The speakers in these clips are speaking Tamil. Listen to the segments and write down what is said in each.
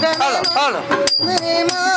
Hello. Hello.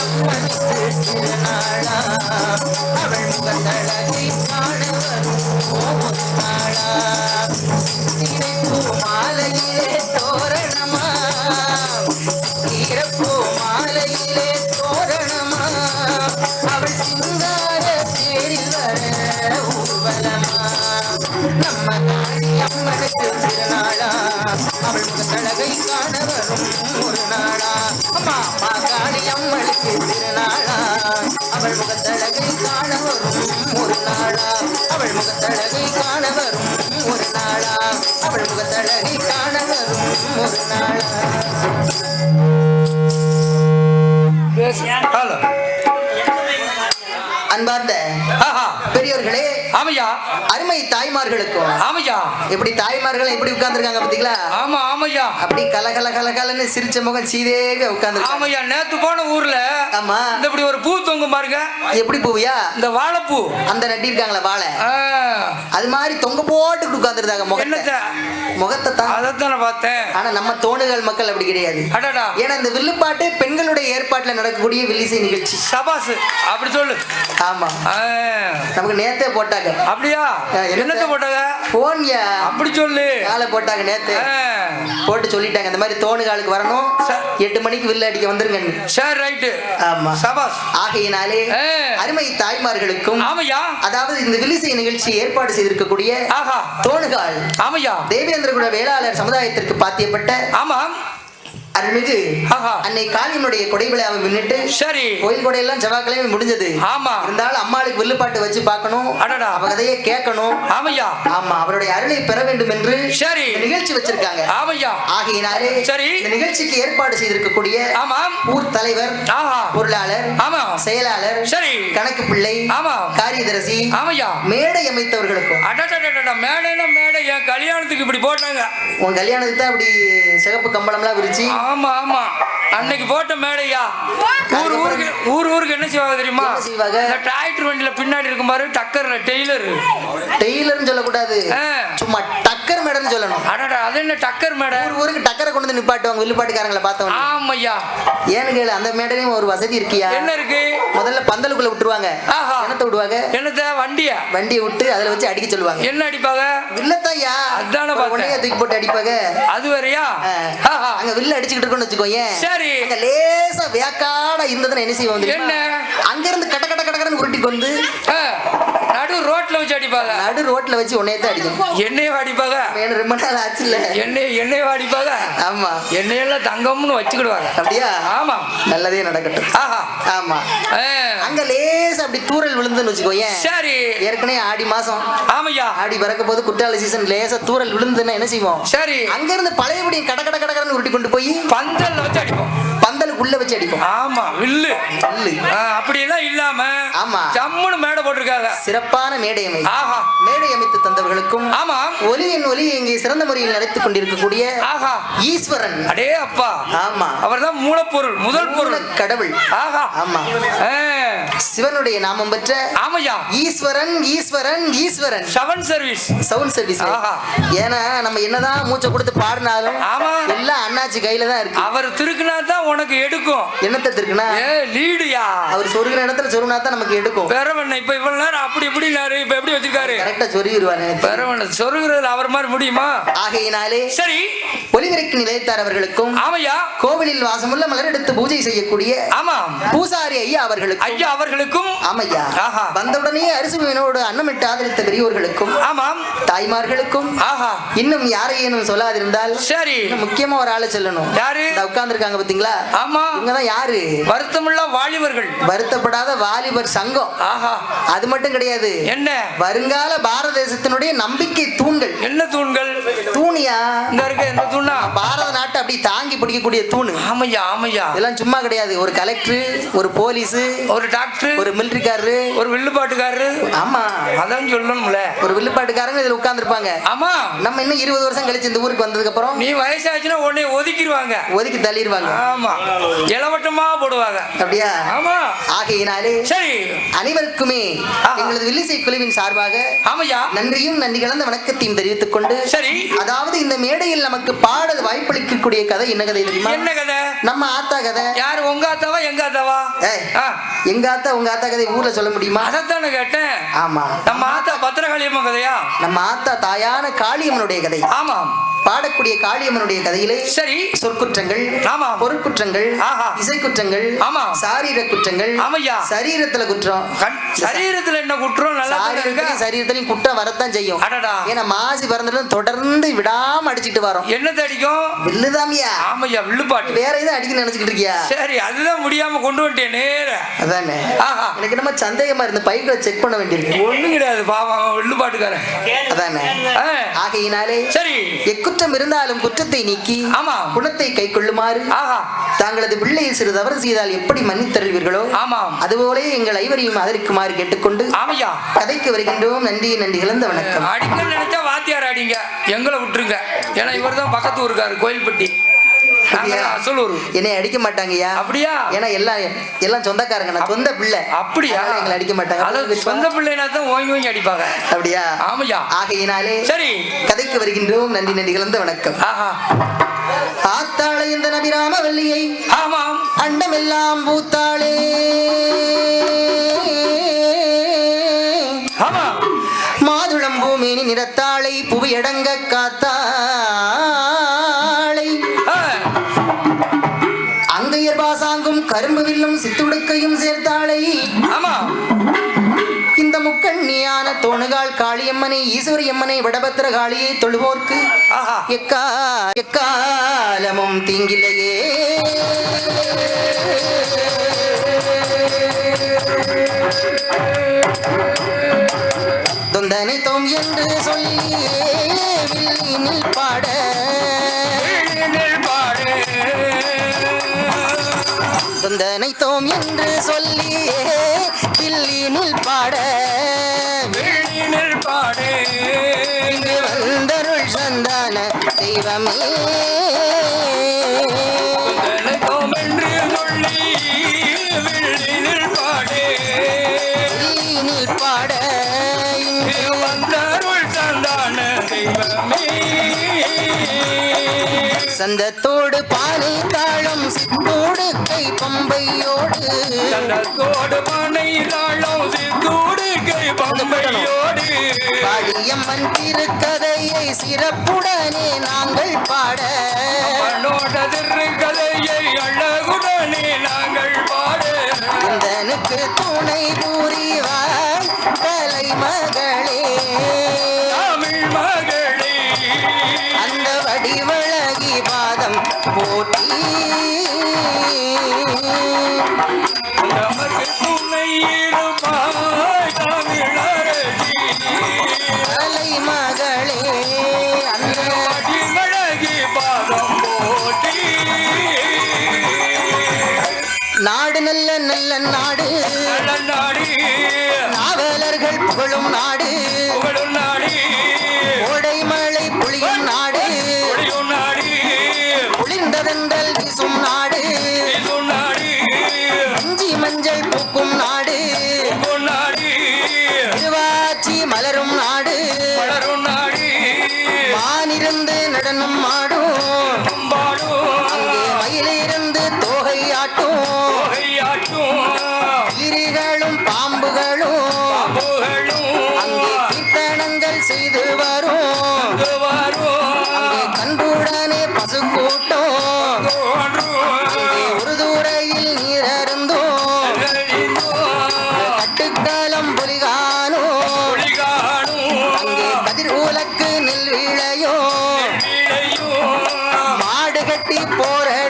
One stick in கழகை காண வரும் ஒரு நாளா? அம்மா அம்மா காளி அம்மளுக்கு திருநாளா? அவள் முகத்தழகை காண வரும் ஒரு நாளா? அவள் முகத்தழகை காண வரும் ஒரு நாளா? அவள் முகத்தழகை காண வரும் ஒரு நாளா? அன்பார்ந்த பெரியவர்களே ஆமையா. அருமை தாய்மார்களுக்கும். ஆமையா. எப்படி தாய்மார்கள் எப்படி உட்கார்ந்துருக்காங்க பாத்தீங்களா ஆமா ஆமையா. அப்படி கல கல கல கலன்னு சிரிச்ச முகம் சீதேவி உட்கார்ந்துருக்காங்க. ஆமையா நேத்து போன ஊர்ல ஆமா. இந்த இப்படி ஒரு பூ தொங்கும் பாருங்க. எப்படி பூவியா? இந்த வாழைப்பூ. அந்த நட்டி இருக்காங்களா வாழை. அது மாதிரி தொங்க போட்டு உட்கார்ந்துருந்தாங்க முகத்தை. முகத்தை தான். அதைத்தானே பார்த்தேன். ஆனா நம்ம தோணுகள் மக்கள் அப்படி கிடையாது. அடடா. ஏன்னா இந்த வில்லுப்பாட்டு பெண்களுடைய ஏற்பாட்டுல நடக்கக்கூடிய வில்லிசை நிகழ்ச்சி. சபாஸ் அப்படி சொல்லு. ஆமா. நமக்கு நேத்தே போட்டாங்க. அப்படியா? என்னத்த? போட்டாங்க? போன்யா அப்படி சொல்லு. காலை போட்டாங்க நேத்து. போட்டு சொல்லிட்டாங்க இந்த மாதிரி தோணுகாலுக்கு வரணும். ச- எட்டு மணிக்கு வில்லு அடிக்க வந்துருங்க. சரி ரைட்டு. ஆமா. சபாஸ் ஆகையினாலே. அருமை தாய்மார்களுக்கும் ஆமையா? அதாவது இந்த வில்லிசை நிகழ்ச்சி ஏற்பாடு செய்திருக்கக்கூடிய தோணுகால் ஆமையா? தேவேந்திர குல வேளாளர் சமுதாயத்திற்கு பாத்தியப்பட்ட ஆமாம். அருள்மிகு. அன்னை காளியனுடைய கொடை விழாவை முன்னிட்டு சரி. கோயில் கொடையெல்லாம் செவ்வாய்க்கிழமை முடிஞ்சது. ஆமா. இருந்தாலும் அம்மாளுக்கு வில்லுப்பாட்டு வச்சு பார்க்கணும். அடடா. அவ கதையை கேட்கணும். ஆமையா. ஆமா அவருடைய அருளை பெற வேண்டும் என்று சரி. நிகழ்ச்சி வச்சிருக்காங்க. ஆமையா. ஆகையினாலே சரி. இந்த நிகழ்ச்சிக்கு ஏற்பாடு செய்திருக்கக்கூடிய ஆமாம் ஊர் தலைவர் ஆஹா. பொருளாளர் ஆமா. செயலாளர் சரி. கணக்கு பிள்ளை ஆமா. காரியதரிசி ஆமையா. மேடை அமைத்தவர்களுக்கும். அடடடடட மேடைனா மேடை. என் கல்யாணத்துக்கு இப்படி போட்டாங்க. உன் கல்யாணத்துக்கு தான் சிகப்பு கம்பளம்லாம் விரிச்சு ஆமா ஆமா. அன்னைக்கு போட்ட மேடையா? ஊர் ஊருக்கு ஊர் ஊருக்கு என்ன செய்வாங்க தெரியுமா? இந்த டிராக்டர் வண்டியில பின்னாடி இருக்கும் பாரு டக்கர்ல டெய்லர். டெய்லர்னு சொல்லக்கூடாது. சும்மா டக்கர் மேடைன்னு சொல்லணும். அடடா அது என்ன டக்கர் மேடை? ஊர் ஊருக்கு டக்கரை கொண்டு வந்து நிப்பாட்டுவாங்க வில்லுப்பாட்டுக்காரங்களை பார்த்தவங்க ஆமையா. ஏன்னு கேளு அந்த மேடையிலும் ஒரு வசதி இருக்கியா? என்ன இருக்கு? முதல்ல பந்தலுக்குள்ள விட்டுருவாங்க. என்னத்த விடுவாங்க? என்னத்த வண்டியா? வண்டியை விட்டு அதுல வச்சு அடிக்க சொல்லுவாங்க. என்ன அடிப்பாங்க? வில்லத்தையா அதானே. உடனே தூக்கி போட்டு அடிப்பாங்க. அது. ஆஹா. அங்க வில்ல அடிச்சுக்கிட்டு இருக்கோம்னு வச்சுக்கோயேன் சரி அங்க லேசா வேக்காடா இருந்ததுன்னு என்ன செய்வோம்? என்ன? அங்க இருந்து கட்ட கட்ட கட்ட கடன்னு உருட்டி கொண்டு ஆ, நடு ரோட்ல வச்சு அடிப்பாங்க. நடு ரோட்ல வச்சு உன்னைய தான் அடிக்கும் எண்ணெயை அடிப்பாங்க. வேணும் ரொம்ப நாள் ஆச்சு இல்ல எண்ணெய் எண்ணெய் அடிப்பாங்க. ஆமா. எண்ணெயெல்லாம் தங்கம்னு வச்சுக்கிடுவாங்க. அப்படியா? ஆமா. நல்லதே நடக்கட்டும். ஆஹா. ஆமா. அங்க லேசா அப்படி தூரல் விழுந்துன்னு வச்சுக்கோயேன். சரி. ஏற்கனவே ஆடி மாசம். ஆமையா. ஆடி பிறக்க போது குற்றால சீசன் லேசா தூரல் விழுந்துன்னா என்ன செய்வோம்? சரி. அங்க இருந்து பழையபடி கட கட கட கடன்னு உருட்டி கொண்டு போய் பந்தல்ல வச்சு அடிப்போம். பந்தலுக்குள்ள வச்சு அடிப்போம். ஆமா வில்லு. வில்லு. அப்படியெல்லாம் இல்லாம ஆமா. ஜம்முன்னு மேடை போட்டிருக்காங்க. சிறப்பான மேடை அமை ஆஹா. மேடை அமைத்து தந்தவர்களுக்கும் ஆமா. ஒலியின் ஒலி இங்கே சிறந்த முறையில் நடத்திக் கொண்டிருக்கக்கூடிய ஆஹா. ஈஸ்வரன். அடே அப்பா. ஆமா. அவர்தான் மூலப்பொருள் முதல் பொருள். கடவுள். ஆஹா. ஆமா. சிவனுடைய நாமம் பெற்ற ஆமையா. Eswaran Eswaran Eswaran. Seven service sound service ஆஹா. ஏன்னா நம்ம என்னதான் மூச்சை கொடுத்து பாடினாலும் ஆமா. எல்லாம் அண்ணாச்சி கையில தான் இருக்கு. அவர் திருக்குனா தான் உனக்கு எடுக்கும். என்னத்தை இருக்குன்னா ஏ லீடுயா? அவர் சொருகிற இடத்துல சொருகினா தான் நமக்கு எடுக்கும். பெறவண்ண இப்ப இவ்வளவு நேரம் அப்படி இப்படி இப்ப எப்படி வச்சிருக்காரு? கரெக்டா சொருகிடுவாரு பெறவண்ண சொருகிறதுல அவர் மாதிரி முடியுமா? ஆகையினாலே சரி. ஒலிவிரைக்கு நிலையத்தார் அவர்களுக்கும் ஆமையா? கோவிலில் வாசமுள்ள மலர் எடுத்து பூஜை செய்யக்கூடிய ஆமாம். பூசாரி ஐயா அவர்களுக்கும் ஐயா அவர்களுக்கும். ஆமையா. வந்தவுடனே அரிசி மீனோடு அன்னமிட்டு ஆதரித்த பெரியோர்களுக்கும் ஆமாம். தாய்மார்களுக்கும் ஆஹா. இன்னும் யாரையேனும் சொல்லாதிருந்தால் சரி. முக்கியமா ஒரு ஆளை சொல்லணும். யாரு? உட்கார்ந்து இருக்காங்க பாத்தீங்களா? ஆமா. இவங்கதான் யாரு? வருத்தமுள்ள வாலிபர்கள். வருத்தப்படாத வாலிபர் சங்கம். ஆஹா. அது மட்டும் கிடையாது. என்ன? வருங்கால பாரத தேசத்தினுடைய நம்பிக்கை தூண்கள். என்ன தூண்கள்? தூணியா? இந்த இருக்க என்ன தூணா? பாரத நாட்டை அப்படி தாங்கி பிடிக்கக்கூடிய தூணு. ஆமையா ஆமையா. இதெல்லாம் சும்மா கிடையாது. ஒரு கலெக்டர் ஒரு போலீஸ் ஒரு டாக்டர் ஒரு மிலிட்டரிக்காரரு ஒரு வில்லுப்பாட்டுக்காரரு. ஆமா. அதான் சொல்லணும்ல. ஒரு வில்லுப்பாட்டுக்காரங்க இதுல உட்கார்ந்துருப்பாங்க. ஆமா. நம்ம இன்னும் இருபது வருஷம் கழிச்சு இந்த ஊருக்கு வந்ததுக்கு அப்புறம் நீ வயசாச்சுன்னா உடனே ஒதுக்கிடுவாங்க ஒதுக்கி தள்ளிடுவாங்க ஆமா. இளவட்டமா போடுவாங்க. அப்படியா? ஆமா. ஆகையினாலே சரி. அனைவருக்குமே. எங்களது வில்லிசை குழுவின் சார்பாக ஆமையா. நன்றியும் நன்றி கலந்த வணக்கத்தையும் தெரிவித்துக் கொண்டு சரி. அதாவது இந்த மேடையில் நமக்கு பாட வாய்ப்பளிக்கக்கூடிய கதை என்ன கதை தெரியுமா? என்ன கதை? நம்ம ஆத்தா கதை. யாரு உங்க ஆத்தாவா எங்க ஆத்தாவா? எங்க ஆத்தா உங்க ஆத்தா கதை ஊர்ல சொல்ல முடியுமா? அதைத்தானே கேட்டேன். ஆமா. நம்ம ஆத்தா பத்திரகாளியம்மா கதையா? நம்ம ஆத்தா தாயான காளியம்மனுடைய கதை. ஆமாம் பாடக்கூடிய காளியம்மனுடைய கதையிலே சரி. சொற்குற்றங்கள் ஆமாம். பொருட்குற்றங்கள் ஆஹா. இசை குற்றங்கள் ஆமாம். சாரீர குற்றங்கள் ஆமையா. சரீரத்துல குற்றம். சரீரத்துல என்ன குற்றம்? நல்லா சாரீரத்திலையும் குற்றம் வரத்தான் செய்யும். அடடா. ஏன்னா மாசி பிறந்ததுல தொடர்ந்து விடாம அடிச்சுட்டு வரோம். என்ன தடிக்கும்? வில்லுதான் சாமியா ஆமையா வில்லுப்பாட்டு வேற எதுவும் அடிக்க நினைச்சுக்கிட்டு இருக்கியா? சரி அதுதான் முடியாம கொண்டு வந்துட்டேன் நேர. அதானே? ஆஹா. எனக்கு நம்ம சந்தேகமா இருந்து பைக்ல செக் பண்ண வேண்டியிருக்கு. ஒண்ணும் கிடையாது பாவம் வில்லுப்பாட்டுக்காரன் அதானே? ஆகையினாலே சரி. எக்குற்றம் இருந்தாலும் குற்றத்தை நீக்கி ஆமா. குணத்தை கை கொள்ளுமாறு ஆஹா. தாங்களது பிள்ளையை சிறு தவறு செய்தால் எப்படி மன்னித்தருள்வீர்களோ ஆமாம் அதுபோலே எங்கள் ஐவரையும் ஆதரிக்குமாறு கேட்டுக்கொண்டு ஆமையா. கதைக்கு வருகின்றோம். நன்றி நன்றி இழந்த வணக்கம். அடிக்கல் நினைச்சா வாத்தியார் அடிங்க. எங்களை விட்டுருங்க. ஏன்னா இவர் தான் பக்கத்து ஊருக்காரு கோயில்பட்டி. அப்படியா? அசலூர். என்னை அடிக்க மாட்டாங்கய்யா அப்படியா? ஏன்னா எல்லாம் எல்லாம் சொந்தக்காரங்க. நான் சொந்த பிள்ளை. அப்படியா? எங்களை அடிக்க மாட்டாங்க. அதாவது சொந்த பிள்ளைனா தான் ஓங்கி ஓங்கி அடிப்பாங்க. அப்படியா? ஆமையா? ஆகையினாலே சரி. கதைக்கு வருகின்றோம். நன்றி நன்றி இழந்த வணக்கம். ஆஹா. ஆத்தாளை இந்த நபிராம வள்ளியை ஆமாம். அண்டமெல்லாம் பூத்தாளே. மாதுளம் பூமேனி நிறத்தாளை புவியடங்க காத்தாளை பாசாங்கும் கரும்பு வில்லும் சித்துடுக்கையும் சேர்த்தாளை. ஆமா. இந்த முக்கண்ணியான தோணுகால் காளியம்மனை ஈஸ்வரியம்மனை வடபத்திர காளியை தொழுவோர்க்கு எக்கா எக்காலமும் தீங்கில்லையே. தொந்தனை தோம் என்று சொல்லி வில்லினில் பாட தொந்தனை தோம் என்று சொல்லி வில்லினில் பாட. பாடு. இங்கு வந்தருள் சந்தான தெய்வமே. சந்தத்தோடு பானை தாளம் சித்தோடு கை பம்பையோடு. சந்தத்தோடு பனை தாழம் சித்தோடு கை பம்பையோடு. காளியம்மன் திருக்கதையை சிறப்புடனே நாங்கள் பாட. அவனோட திருக்கதையை அழகுடனே நாங்கள் பாடு. இந்தனுக்கு துணை புரிவார் தலைமகளே. நாடு நல்ல நல்ல நாடு. நாடி. நாவலர்கள் புகழும் நாடு. கதிர் உலக்கு நெல் விளையும். மாடு கட்டி போரடித்தார்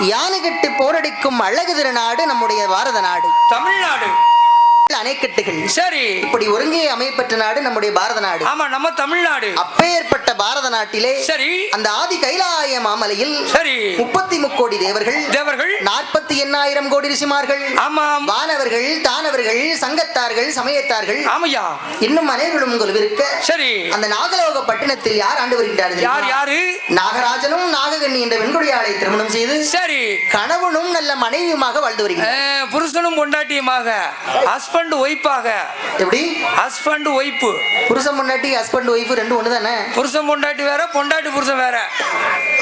ஆமையா யானை கட்டி போரடிக்கும் அழகு திருநாடு நம்முடைய பாரத நாடு. தமிழ்நாடு. அணைக்கட்டுகள். சரி. இப்படி ஒருங்கே அமைப்பெற்ற நாடு நம்முடைய பாரத நாடு. ஆமா நம்ம தமிழ்நாடு. அப்பேற்பட்ட பாரத நாட்டிலே சரி. அந்த ஆதி கைலாய மாமலையில் சரி. முப்பத்தி முக்கோடி தேவர்கள் தேவர்கள். நாற்பத்தி எண்ணாயிரம் கோடி ரிஷிமார்கள். ஆமாம். வானவர்கள் தானவர்கள் சங்கத்தார்கள் சமயத்தார்கள் ஆமையா? இன்னும் அனைவரும் உங்கள் இருக்க சரி. அந்த நாகலோக பட்டினத்தில் யார் ஆண்டு வருகின்றார் தெரியுமா? யார்? யாரு நாகராஜனும் நாககண்ணி என்ற வெண்கொடியாளை திருமணம் செய்து சரி. கணவனும் நல்ல மனைவியுமாக வாழ்ந்து வருகிறார். புருஷனும் பொண்டாட்டியுமாக. ஹஸ்பண்ட் ஒய்ஃபாக எப்படி? ஹஸ்பண்ட் ஒய்ஃபு புருஷன் பொண்டாட்டி ஹஸ்பண்ட் ஒய்ஃப் ரெண்டு ஒண்ணு தானே புருஷன் பொண்டாட்டி வேற பொண்டாட்டி புருஷன் வேற.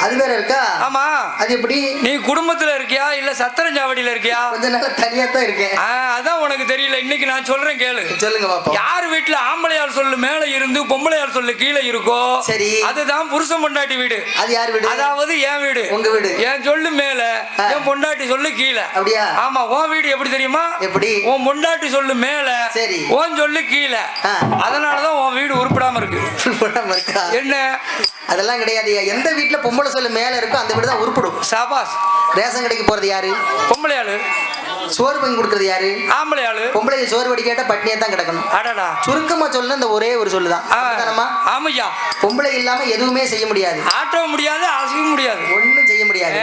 அது வேற இருக்கா? ஆமா. அது எப்படி? நீ குடும்பத்துல இருக்கியா? இல்ல சத்திரஞ்சாவடியில இருக்கியா? கொஞ்ச நாள் தனியா தான் இருக்கேன். அதான் உனக்கு தெரியல. இன்னைக்கு நான் சொல்றேன் கேளு. சொல்லுங்க பாப்போம். யார் வீட்டுல ஆம்பளையார் சொல்லு மேல இருந்து பொம்பளையார் சொல்லு கீழே இருக்கோ சரி. அதுதான் புருஷன் பொண்டாட்டி வீடு. அது யார் வீடு? அதாவது என் வீடு. உங்க வீடு. என் சொல்லு மேல. என் பொண்டாட்டி சொல்லு கீழே. அப்படியா? ஆமா உன் வீடு எப்படி தெரியுமா? எப்படி? உன் பொண்டாட்டி சொல்லு மேல சரி. உன் சொல்லு கீழே. அதனாலதான் உன் வீடு உருப்படாம இருக்கு. உருப்படாம இருக்கா? என்ன? அதெல்லாம் கிடையாது எந்த வீட்டுல பொம்பளை சொல்லு மேல இருக்கோ அந்த வீடு தான் உருப்படும். சாபாஸ் ரேஷன் கடைக்கு போறது யாரு? பொம்பளையாளு. சோறு வாங்கி கொடுக்கறது யாரு? ஆம்பளையாளு. பொம்பளை சோறு வடி கேட்டா பட்னியா தான் கிடக்கணும். அடடா. சுருக்கமா சொல்ல இந்த ஒரே ஒரு ஆ, அப்படித்தானம்மா? ஆமையா. பொம்பளை இல்லாம எதுவுமே செய்ய முடியாது. ஆட்டவும் முடியாது அசையும் முடியாது. ஒண்ணும் செய்ய முடியாது.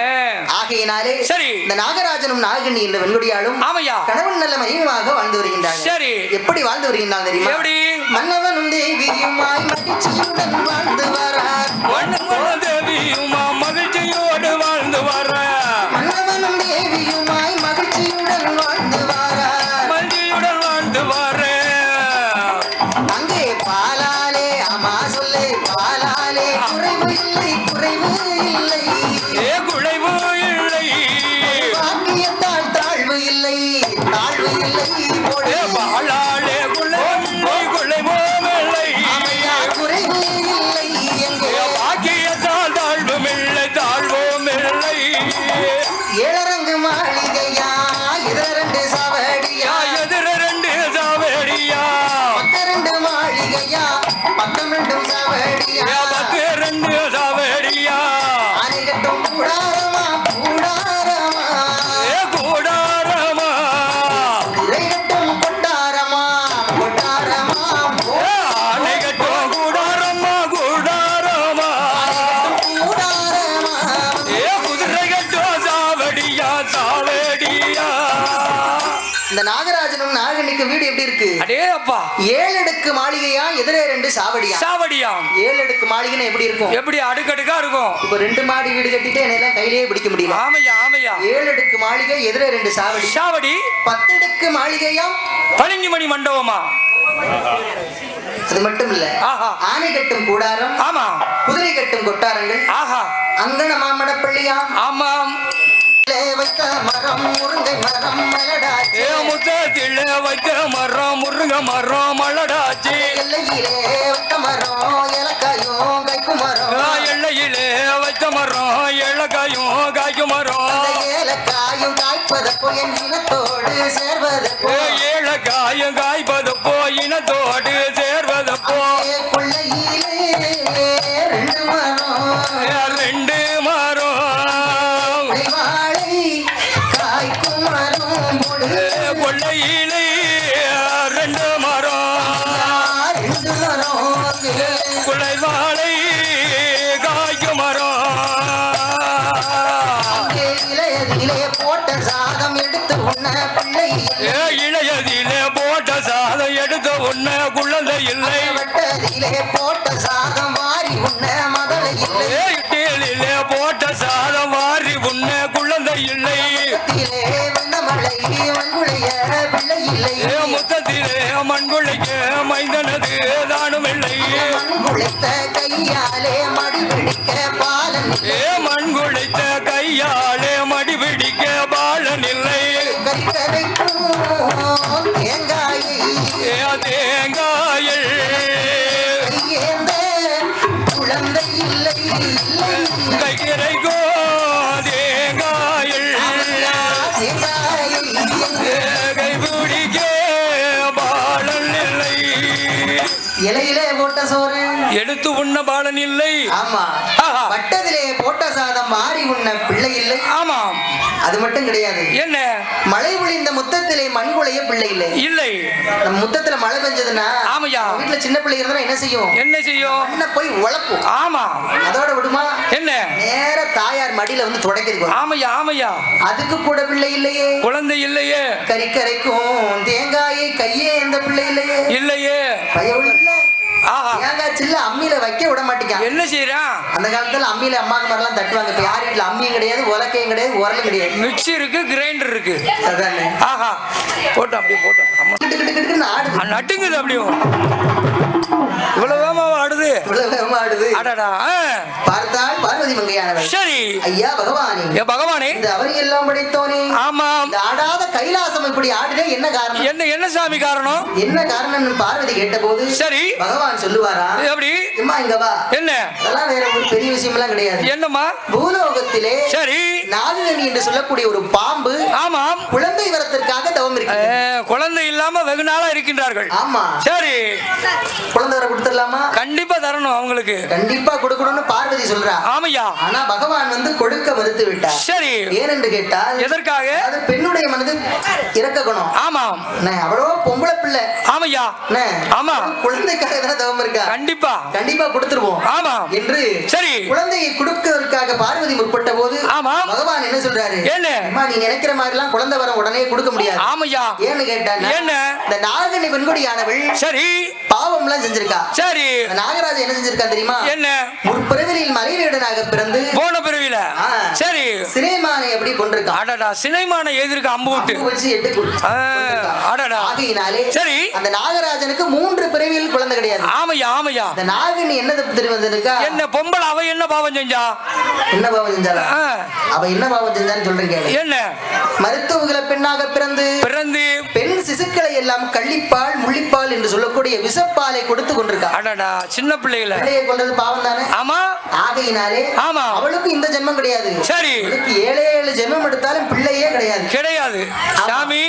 ஆகையினாலே சரி. இந்த நாகராஜனும் நாககண்ணி என்ற வெண்கொடியாலும் ஆமையா கணவன் நல்ல மனைவியாக வாழ்ந்து வருகின்றார்கள் சரி. எப்படி வாழ்ந்து வருகின்றான் தெரியுமா எப்படி? மன்னவனும் தேவியுமாய் மகிழ்ச்சியுடன் வாழ்ந்து நாகராஜனும் நாகனிக்கு வீடு எப்படி இருக்கு? அடே அப்பா ஏழு அடுக்கு மாளிகையா எதிரே ரெண்டு சாவடியா? சாவடியா ஏழு அடுக்கு மாளிகைன்னா எப்படி இருக்கும்? எப்படி அடுக்கடுக்கா இருக்கும்? இப்ப ரெண்டு மாடி வீடு கட்டிட்டு என்னெல்லாம் கையிலேயே பிடிக்க முடியல. ஆமையா ஆமையா. ஏழு அடுக்கு மாளிகை எதிரே ரெண்டு சாவடி. சாவடி? பத்தடுக்கு மாளிகையா? பளிங்குமணி மண்டபமா? அது மட்டும் இல்ல. ஆனை கட்டும் கூடாரம் ஆமா. குதிரை கட்டும் கொட்டாரங்கள் ஆஹா. அங்கன மாமடப்பள்ளியா? ஆமாம். வைத்த மரம் முருங்கை மரம் மலடாச்சி. முத்தத்தில வைத்த மரம் முருங்க மரம் மலடாச்சி எல்லையிலே வைத்த மரம் இலக்காயும் கைக்கு மரம் எல்லையிலே வைத்த மரம் இலக்காயும் காய்க்கும் மரம் ஏலக்காயும் காய்ப்பதப்போ என் இனத்தோடு சேர்வதப்போ ஏ ஏலக்காயும் காய்ப்பது இல்லை வட்டதிலே போட்ட சாதம் வாரி உண்ண மதலை இல்லை. ஏ இட்டேலிலே போட்ட சாதம் வாரி உன்ன குழந்தை இல்லை. பக்கத்திலே வந்த மழை மண்குளைய பிள்ளை இல்லை. முத்தத்திலே மண்குழைக்க மைந்தனது தானும் இல்லை. மண்குளைத்த கையாலே மடி பிடிக்க ஏ மண்குழைத்த கையாலே எடுத்து உண்ண பாலன் இல்லை. ஆமா. வட்டத்திலே போட்ட சாதம் மாறி உண்ண பிள்ளை இல்லை. ஆமாம் அது மட்டும் கிடையாது. என்ன? மழை பொழிந்த முத்தத்திலே மண்குளைய பிள்ளை இல்லை. இல்லை. நம்ம முத்தத்துல மழை பெஞ்சதுன்னா ஆமையா. வீட்டுல சின்ன பிள்ளை இருந்தா என்ன செய்யும்? என்ன செய்யும்? மண்ணை போய் உழப்பும். ஆமா. அதோட விடுமா? என்ன? நேர தாயார் மடியில வந்து துடைக்கிறது. ஆமையா ஆமையா? அதுக்கு கூட பிள்ளை இல்லையே. குழந்தை இல்லையே? கறிக்கரைக்கும் தேங்காயை கையே எந்த பிள்ளை இல்லையே? இல்லையே. பயவுள்ள ஆஹா. தேங்காய் சில்ல அம்மியில வைக்க விட மாட்டேங்க என்ன செய்யறான் அந்த காலத்துல அம்மியில அம்மாக்கு மாதிரிலாம் தட்டுவாங்க. இப்ப யார் வீட்டுல அம்மியும் கிடையாது உலக்கையும் கிடையாது உரலும் கிடையாது. மிக்ஸி இருக்கு கிரைண்டர் இருக்கு. அதானே. ஆஹா. போட்டோம் அப்படியே போட்டோம் நட்டுங்குது அப்படியும் இவ்வளவு வேகமா ஆடுது அடடா. பார்த்தால் பார்வதி மங்கையானவள். சரி. ஐயா பகவானே. ஏ பகவானே. இந்த அவரி எல்லாம் படைத்தோனே. ஆமாம். இந்த ஆடாத கைலாசம் இப்படி ஆடுதே என்ன காரணம்? என்ன என்ன சாமி காரணம்? என்ன காரணம்னு பார்வதி கேட்டபோது சரி. பகவான் சொல்லுவாரா? எப்படி அம்மா இங்க வா. என்ன? அதெல்லாம் வேற ஒரு பெரிய விஷயம் எல்லாம் கிடையாது. என்னம்மா? பூலோகத்திலே சரி. என்று சொல்லக்கூடிய ஒரு பாம்பு ஆமாம் குழந்தை வரத்திற்காக தவம் இருக்கு குழந்தை இல்லாம வெகு நாளா இருக்கின்றார்கள். ஆமா. சரி. குழந்தை வர கொடுத்துடலாமா? கண்டிப்பா தரணும் அவங்களுக்கு. கண்டிப்பா கொடுக்கணும்னு பார்வதி சொல்றா. ஆமையா. ஆனா பகவான் வந்து கொடுக்க மறுத்து விட்டார். சரி. ஏனென்று கேட்டால் எதற்காக? அது பெண்ணுடைய மனது இறக்க குணம் ஆமாம் அவ்வளோ பொம்பளை பிள்ளை. ஆமையா. ஆமா. குழந்தைக்காக தானே தவம் இருக்கா? கண்டிப்பா. கண்டிப்பா கொடுத்துருவோம். ஆமாம் என்று சரி. குழந்தையை கொடுப்பதற்காக பார்வதி முற்பட்ட போது ஆமாம். பகவான் என்ன சொல்றாரு? என்ன? நீ நினைக்கிற மாதிரி எல்லாம் குழந்தை வர உடனே கொடுக்க முடியாது. ஆமையா? ஏன்னு கேட்டான் என்ன? இந்த நாகனி பெண்கொடியானவள் சரி. பாவம் எல்லாம் செஞ்சிருக்கா. சரி. இந்த நாகராஜன் என்ன செஞ்சிருக்கான் தெரியுமா? என்ன? முற்பிறவிலில் மலைவேடனாக பிறந்து போன பிறவில? ஆ. சரி. சிறைமானை எப்படி கொண்டிருக்கான் அடடா சினைமான எதிர்க்க அம்பு விட்டு. வச்சு எட்டு. அடடா. ஆகையினாலே சரி. அந்த நாகராஜனுக்கு மூன்று பிறவியில் குழந்தை கிடையாது. ஆமையா ஆமையா. அந்த நாகினி என்ன தெரியும் என்ன பொம்பளை அவ என்ன பாவம் செஞ்சா? என்ன பாவம் செஞ்சாளா? ஆ, அவ என்ன பாவம் செஞ்சான்னு சொல்றேன் கேளு. என்ன? மருத்துவகுல பெண்ணாக பிறந்து பிறந்து பெண் சிசுக்களை எல்லாம் கள்ளிப்பால் முள்ளிப்பால் என்று சொல்லக்கூடிய விஷப்பாலை கொடுத்து கொண்டிருக்கா. அடடா சின்ன பிள்ளைகள. பிள்ளையை கொண்டது பாவம் தானே? ஆமா. ஆகையினாலே ஆமா. அவளுக்கு இந்த ஜென்மம் கிடையாது. சரி. அவளுக்கு ஏழே ஏழு ஜென்மம் எடுத்தாலும் பிள்ளையே கிடையாது. கிடையாது. சாமி.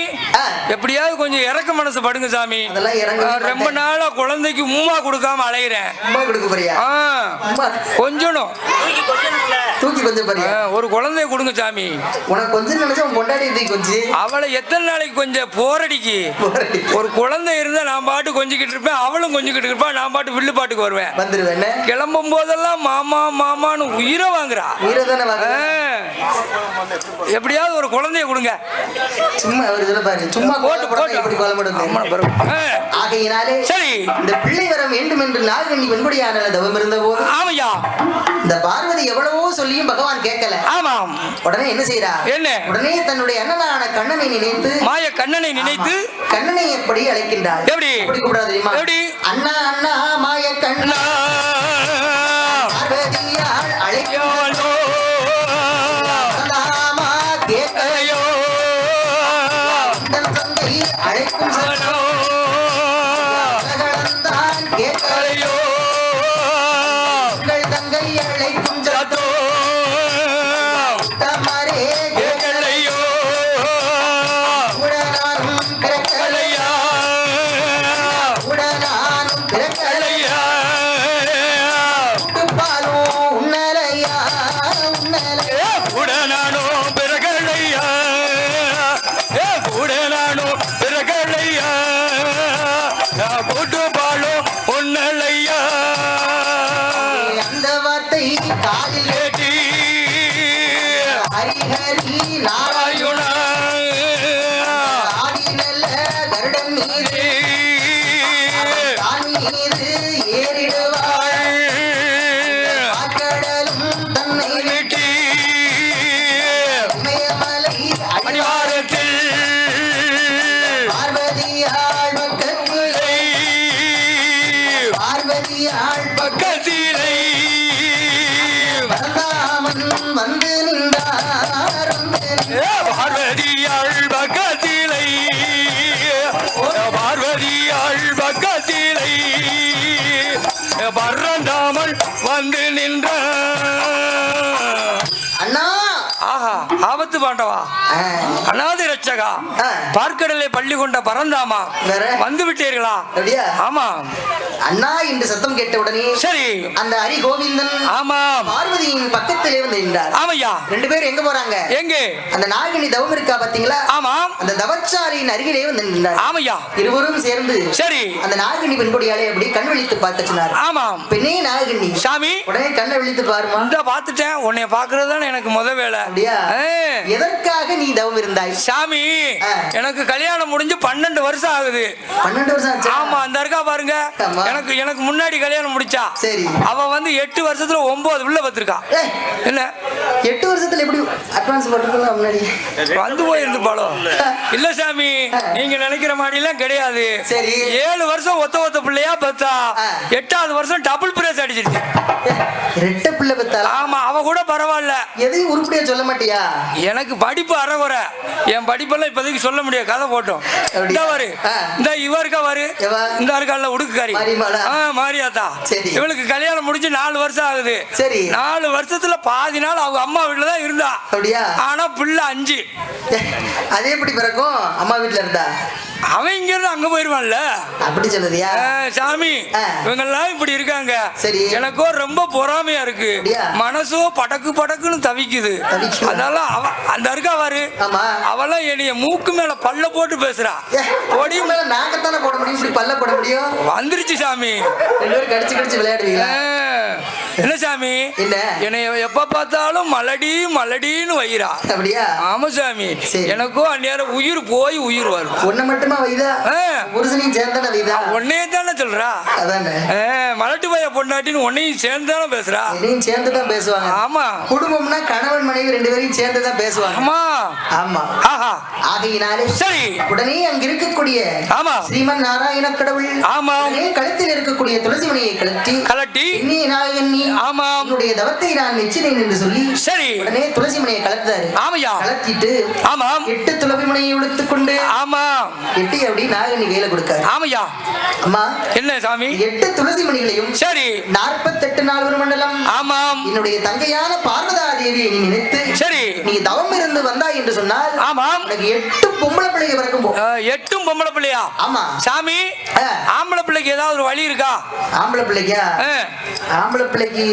எப்படியாவது கொஞ்சம் இறக்க மனசு படுங்க சாமி. அதெல்லாம் இறங்க ரொம்ப நாளா குழந்தைக்கு மூமா கொடுக்காம அலையிறேன். கொடுக்க போறியா? கொஞ்சணும். தூக்கி கொஞ்சம் போறியா ஒரு குழந்தைய கொடுங்க சாமி. உனக்கு கொஞ்சம் நினைச்சா பொண்டாடி கொஞ்சம் அவளை எத்தனை நாளைக்கு கொஞ்சம் போரடிக்கு. ஒரு குழந்தை இருந்தா நான் பாட்டு கொஞ்சிக்கிட்டு இருப்பேன் அவளும் கொஞ்சிக்கிட்டு இருப்பா நான் பாட்டு வில்லு பாட்டுக்கு வருவேன். வந்துருவேன் கிளம்பும் போதெல்லாம் மாமா மாமான்னு உயிரை வாங்குறா. ஆ. வாங்க எப்படியாவது ஒரு குழந்தைய கொடுங்க. சும்மா அவர் சொல்ல பாரு சும்மா போட்டு போட்டு எப்படி. ஆ. ஆகையினாலே சரி. இந்த பிள்ளை வர வேண்டும் என்று நாகண்ணி வெண்குடியான தவம் இருந்த போது ஆமையா. இந்த பார்வதி எவ்வளவோ சொல்லியும் பகவான் கேட்கல. ஆமாம். உடனே என்ன செய்யறா என்ன? உடனே தன்னுடைய அண்ணனான கண்ணனை நினைத்து மாய கண்ணனை நினைத்து? கண்ணனை எப்படி அழைக்கின்றார்? எப்படி? எப்படி? அண்ணா அண்ணா மாய கண்ணா. பார்வதியால் அழைக்கின்றாமா கேட்க தன் தந்தை அழைக்கும் சகலந்தான் கேட்க. உங்கள் தங்கை அழைக்கும் தமரே ஆபத்து பாண்டவா அநாத ரட்சகா. பார்க்கடலை பள்ளி கொண்ட பரந்தாமா? வந்து விட்டீர்களா ஆமா. அண்ணா என்று சத்தம் கேட்ட உடனே சரி. அந்த ஹரி கோவிந்தன் ஆமாம் பார்வதியின் பக்கத்திலே வந்து நின்றார். ஆமையா. ரெண்டு பேரும் எங்க போறாங்க? எங்கே? அந்த நாகினி தவம் இருக்கா பாத்தீங்களா ஆமாம் அந்த தவச்சாரியின் அருகிலே வந்து நின்றார். ஆமையா. இருவரும் சேர்ந்து சரி. அந்த நாகினி பெண்கொடியாலே அப்படி கண் விழித்து பார்க்க சொன்னார். ஆமாம் பெண்ணே நாகினி. சாமி. உடனே கண்ணை விழித்து பாருமா. இந்த பார்த்துட்டேன். உன்னைய பாக்குறது தானே எனக்கு முத வேலை. அப்படியா. எதற்காக நீ தவம் இருந்தாய்? சாமி. எனக்கு கல்யாணம் முடிஞ்சு பன்னெண்டு வருஷம் ஆகுது. பன்னெண்டு வருஷம் ஆச்சா? ஆமா அந்த இருக்கா பாருங்க. எனக்கு எனக்கு முன்னாடி கல்யாணம் முடிச்சா. சரி. அவ வந்து எட்டு வருஷத்துல ஒன்பது உள்ள பத்திருக்கா என்ன? எட்டு வருஷத்துல எப்படி அட்வான்ஸ் முன்னாடி? வந்து போயிருந்து பாலம் இல்ல. சாமி நீங்க நினைக்கிற மாதிரி எல்லாம் கிடையாது. சரி. ஏழு வருஷம் ஒத்த ஒத்த பிள்ளையா பத்தா. எட்டாவது வருஷம் டபுள் பிரேஸ் அடிச்சிருச்சு. ரெட்டை பிள்ளை பத்தாளா? ஆமா அவ கூட பரவாயில்ல. எதையும் உருப்படியா சொல்ல மாட்டியா? எனக்கு படிப்பு அறகுறை. என் படிப்பெல்லாம் இப்போதைக்கு சொல்ல முடியாது. கதை போட்டோம்? இந்த வரு. இந்த இவ இருக்கா வரு? இந்த இருக்கால உடுக்குக்காரி? ஆ மாரியாத்தா. இவளுக்கு கல்யாணம் முடிஞ்சு நாலு வருஷம் ஆகுது. சரி. நாலு வருஷத்துல பாதி நாள் அவங்க அம்மா வீட்டுல தான் இருந்தா. அப்படியா? ஆனா பிள்ளை அஞ்சு. அது எப்படி பிறக்கும்? அம்மா வீட்டுல இருந்தா? அவன் இங்க இருந்து அங்க போயிருவான்ல. அப்படி சொல்லுதியா? சாமி ஆ. இவங்கெல்லாம் இப்படி இருக்காங்க. சரி. எனக்கோ ரொம்ப பொறாமையா இருக்கு? மனசோ படக்கு படக்குன்னு தவிக்குது? அதனால அவ அந்த இருக்கா பாரு. அவெல்லாம் என்னைய மூக்கு மேல பல்ல போட்டு பேசுறா. பொடி மேல நாங்கத்தானே போட முடியும் பல்ல போட முடியும்? வந்துருச்சு சாமி. கடிச்சு கடிச்சு விளையாடுவீங்களா? ஆ, என்ன சாமி? என்ன? எப்ப பார்த்தாலும் மலடி மலடின்னு வைரா அப்படியா? ஆமா சாமி. எனக்கும் அந்நேரம் உயிர் போய் உயிர் வரும். ஒண்ணு மட்டுமா வைதா ஆ. புருஷனையும் சேர்ந்தானே வைதா உன்னையே தானே சொல்றா? அதானே? மலட்டு பைய பொண்டாட்டின்னு உன்னையும் சேர்ந்து தானே பேசுறா? என்னையும் சேர்ந்து தான் பேசுவாங்க. ஆமா. குடும்பம்னா கணவன் மனைவி ரெண்டு பேரையும் சேர்ந்து தான் பேசுவாங்க. ஆமா. ஆமா. ஆஹா. ஆகையினாலே சரி. உடனே அங்க இருக்கக்கூடிய ஆமா. ஸ்ரீமன் நாராயண கடவுள். உடனே கழுத்தில் இருக்கக்கூடிய துளசி மணியை கழட்டி கலட்டி இன்னி நாயகன் நீ ஆமாம். உன்னுடைய தவத்தை நான் நிச்சயம் என்று சொல்லி சரி. உடனே துளசி மணியை கலத்தாரு ஆமையா. கலத்திட்டு ஆமாம். எட்டு துளசி மணியை உடுத்துக் கொண்டு ஆமாம். எட்டி அப்படி நாகனி கையில கொடுக்காரு. ஆமையா. அம்மா என்ன சாமி? எட்டு துளசி மணிகளையும் சரி. நாற்பத்தெட்டு நாள் ஒரு மண்டலம். ஆமாம். என்னுடைய தங்கையான பார்வதா தேவியை நீ நினைத்து சரி. நீ தவம் இருந்து வந்தாய் என்று சொன்னால் ஆமாம். உனக்கு எட்டு பொம்பளை பிள்ளைங்க பிறக்கும் எட்டும் பொம்பளை பிள்ளையா? ஆமா. சாமி. ஆம்பளை பிள்ளைக்கு ஏதாவது ஒரு வழி இருக்கா? ஆம்பளை பிள்ளைக்கா. ஆம்பளை பிள்ளைக்கு